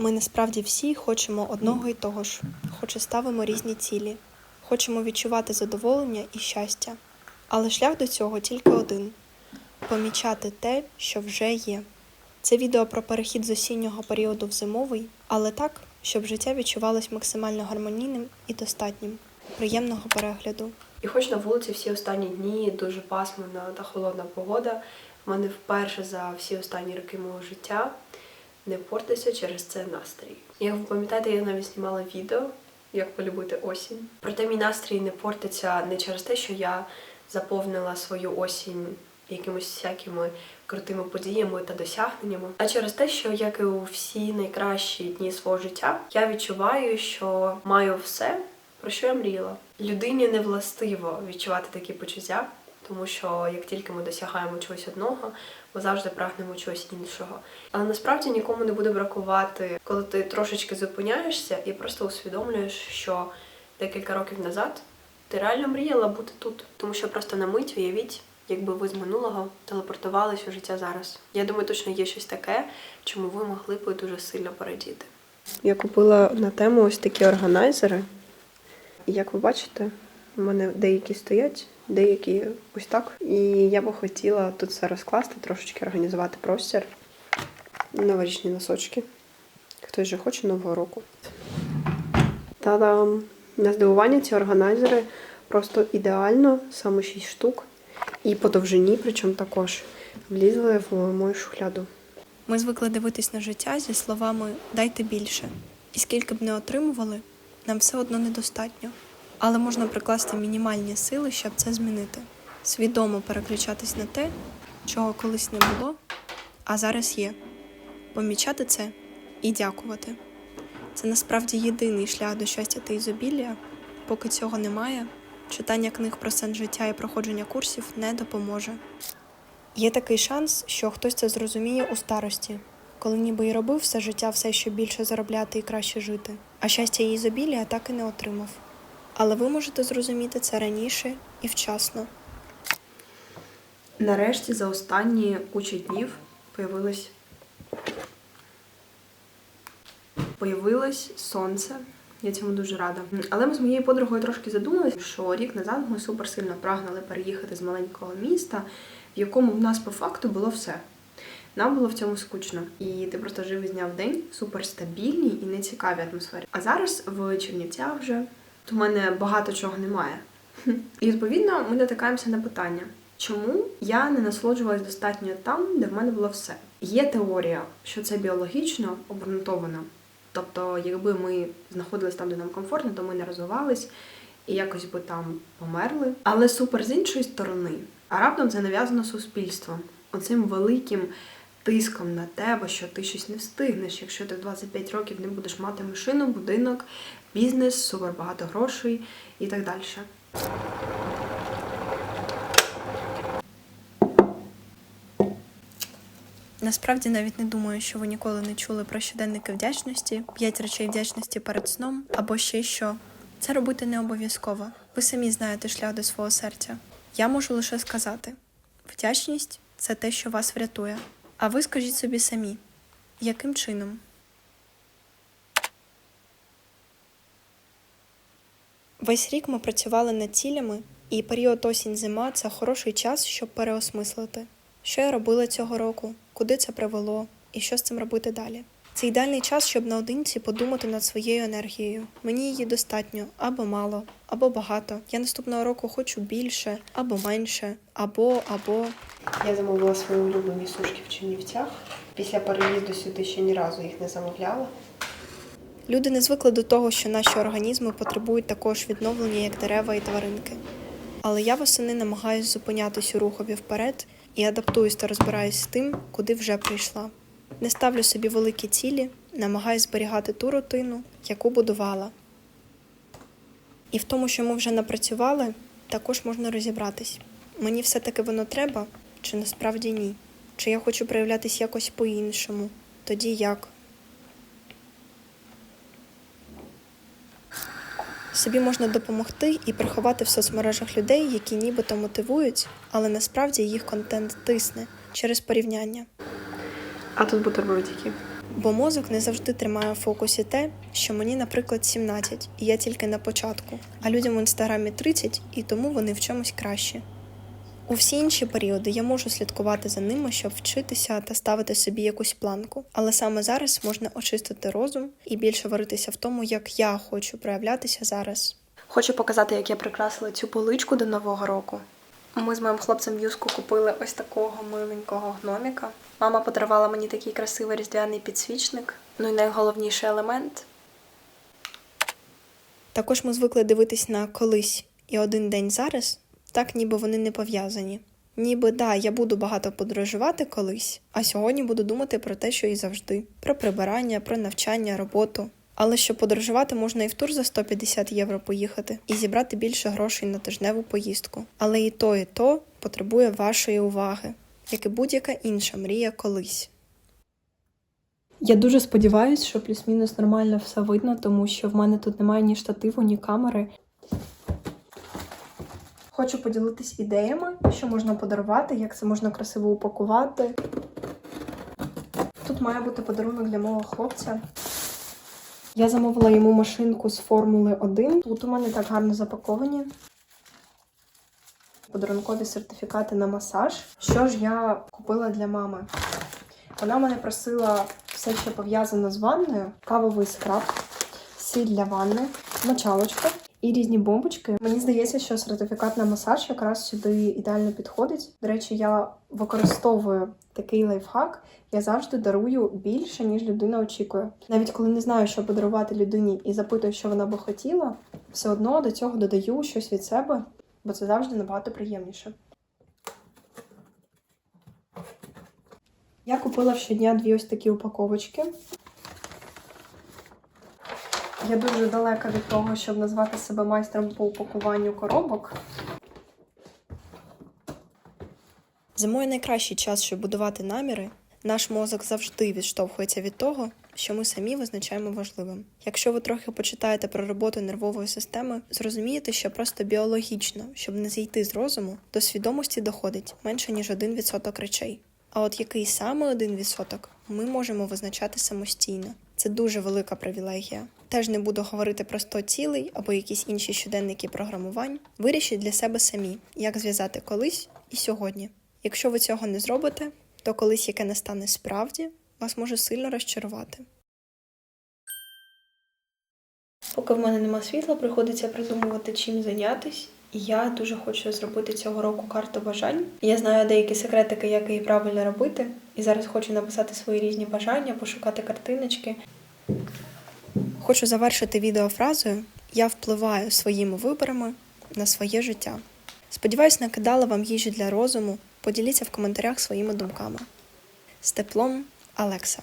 Ми насправді всі хочемо одного і того ж, хоч ставимо різні цілі. Хочемо відчувати задоволення і щастя. Але шлях до цього тільки один помічати те, що вже є. Це відео про перехід з осіннього періоду в зимовий, але так, щоб життя відчувалось максимально гармонійним і достатнім. Приємного перегляду. І хоч на вулиці всі останні дні дуже пасмурна та холодна погода, в мене вперше за всі останні роки мого життя не портиться через це настрій. Як ви пам'ятаєте, я навіть знімала відео, як полюбити осінь. Проте мій настрій не портиться не через те, що я заповнила свою осінь якимось всякими крутими подіями та досягненнями, а через те, що як і у всі найкращі дні свого життя, я відчуваю, що маю все, про що я мріяла. Людині не властиво відчувати такі почуття, тому що як тільки ми досягаємо чогось одного, ми завжди прагнемо чогось іншого. Але насправді нікому не буде бракувати, коли ти трошечки зупиняєшся і просто усвідомлюєш, що декілька років назад ти реально мріяла бути тут, тому що просто на мить уявіть. Якби ви з минулого телепортувались у життя зараз. Я думаю, точно є щось таке, чому ви могли б дуже сильно порадіти. Я купила на тему ось такі органайзери. І як ви бачите, у мене деякі стоять, деякі ось так. І я би хотіла тут все розкласти, трошечки організувати простір. Новорічні носочки. Хтось же хоче нового року. Та-дам! На здивування ці органайзери просто ідеально, саме 6 штук. І по довжині, причому також влізли в мою шухляду. Ми звикли дивитись на життя зі словами дайте більше. І скільки б не отримували, нам все одно недостатньо. Але можна прикласти мінімальні сили, щоб це змінити. Свідомо переключатись на те, чого колись не було, а зараз є. Помічати це і дякувати. Це насправді єдиний шлях до щастя та ізобілля. Поки цього немає, читання книг про сенс життя і проходження курсів не допоможе. Є такий шанс, що хтось це зрозуміє у старості, коли ніби й робив все життя все, щоб більше заробляти і краще жити, а щастя і ізобілля так і не отримав. Але ви можете зрозуміти це раніше і вчасно. Нарешті за останні кучу днів появилось появилось сонце. Я цьому дуже рада. Але ми з моєю подругою трошки задумалися, що рік назад ми супер сильно прагнули переїхати з маленького міста, в якому в нас по факту було все. Нам було в цьому скучно. І ти просто жив із дня в день, супер стабільній і нецікавій атмосфері. А зараз в Чернівцях вже то в мене багато чого немає. І відповідно ми натикаємося на питання, чому я не насолоджувалась достатньо там, де в мене було все. Є теорія, що це біологічно обґрунтовано. Тобто, якби ми знаходились там, де нам комфортно, то ми не розвивались і якось би там померли. Але супер з іншої сторони, а раптом це нав'язано суспільством, оцим великим тиском на тебе, що ти щось не встигнеш, якщо ти в 25 років не будеш мати машину, будинок, бізнес, супер багато грошей і так далі. Насправді навіть не думаю, що ви ніколи не чули про щоденники вдячності, п'ять речей вдячності перед сном або ще що. Це робити не обов'язково. Ви самі знаєте шлях до свого серця. Я можу лише сказати: вдячність це те, що вас врятує. А ви скажіть собі самі, яким чином? Весь рік ми працювали над цілями, і період осінь-зима це хороший час, щоб переосмислити, що я робила цього року, куди це привело і що з цим робити далі. Це ідеальний час, щоб наодинці подумати над своєю енергією. Мені її достатньо або мало, або багато. Я наступного року хочу більше, або менше, або або. Я замовила свої улюблені сушки в Чернівцях. Після переїзду сюди ще ні разу їх не замовляла. Люди не звикли до того, що наші організми потребують такого ж відновлення, як дерева і тваринки. Але я восени намагаюся зупинятись у рухові вперед і адаптуюсь та розбираюсь з тим, куди вже прийшла. Не ставлю собі великі цілі, намагаюсь зберігати ту рутину, яку будувала. І в тому, що ми вже напрацювали, також можна розібратись. Мені все-таки воно треба, чи насправді ні? Чи я хочу проявлятись якось по-іншому? Тоді як? Собі можна допомогти і приховати в соцмережах людей, які нібито мотивують, але насправді їх контент тисне через порівняння. А тут бутербродики. Бо мозок не завжди тримає в фокусі те, що мені, наприклад, 17, і я тільки на початку, а людям в інстаграмі 30, і тому вони в чомусь кращі. У всі інші періоди я можу слідкувати за ними, щоб вчитися та ставити собі якусь планку. Але саме зараз можна очистити розум і більше варитися в тому, як я хочу проявлятися зараз. Хочу показати, як я прикрасила цю поличку до нового року. Ми з моїм хлопцем Юску купили ось такого миленького гноміка. Мама подарувала мені такий красивий різдвяний підсвічник. Ну і найголовніший елемент. Також ми звикли дивитись на колись і один день зараз, так ніби вони не пов'язані. Ніби да, я буду багато подорожувати колись, а сьогодні буду думати про те, що і завжди: про прибирання, про навчання, роботу. Але щоб подорожувати, можна і в тур за 150 євро поїхати і зібрати більше грошей на тижневу поїздку. Але і то, і то потребує вашої уваги, як і будь-яка інша мрія колись. Я дуже сподіваюся, що плюс-мінус нормально все видно, тому що в мене тут немає ні штативу, ні камери. Хочу поділитись ідеями, що можна подарувати, як це можна красиво упакувати. Тут має бути подарунок для мого хлопця. Я замовила йому машинку з Формули 1. Тут у мене так гарно запаковані. Подарункові сертифікати на масаж. Що ж я купила для мами? Вона мене просила все, що пов'язано з ванною: кавовий скраб, сіль для ванни, мочалочка і різні бомбочки. Мені здається, що сертифікат на масаж якраз сюди ідеально підходить. До речі, я використовую такий лайфхак. Я завжди дарую більше, ніж людина очікує. Навіть коли не знаю, що подарувати людині і запитую, що вона би хотіла, все одно до цього додаю щось від себе, бо це завжди набагато приємніше. Я купила щодня дві ось такі упаковочки. Я дуже далека від того, щоб назвати себе майстром по упакуванню коробок. Зимою найкращий час, щоб будувати наміри. Наш мозок завжди відштовхується від того, що ми самі визначаємо важливим. Якщо ви трохи почитаєте про роботу нервової системи, зрозумієте, що просто біологічно, щоб не зійти з розуму, до свідомості доходить менше ніж 1% речей. А от який саме 1% ми можемо визначати самостійно. Це дуже велика привілегія. Теж не буду говорити про 100 цілей або якісь інші щоденники програмувань. Вирішіть для себе самі, як зв'язати колись і сьогодні. Якщо ви цього не зробите, то колись яке настане справді, вас може сильно розчарувати. Поки в мене нема світла, приходиться придумувати, чим зайнятись. І я дуже хочу зробити цього року карту бажань. Я знаю деякі секретики, як її правильно робити. І зараз хочу написати свої різні бажання, пошукати картиночки. Хочу завершити відео фразою Я впливаю своїми виборами на своє життя. Сподіваюсь, накидала вам їжі для розуму. Поділіться в коментарях своїми думками. З теплом, Алекса.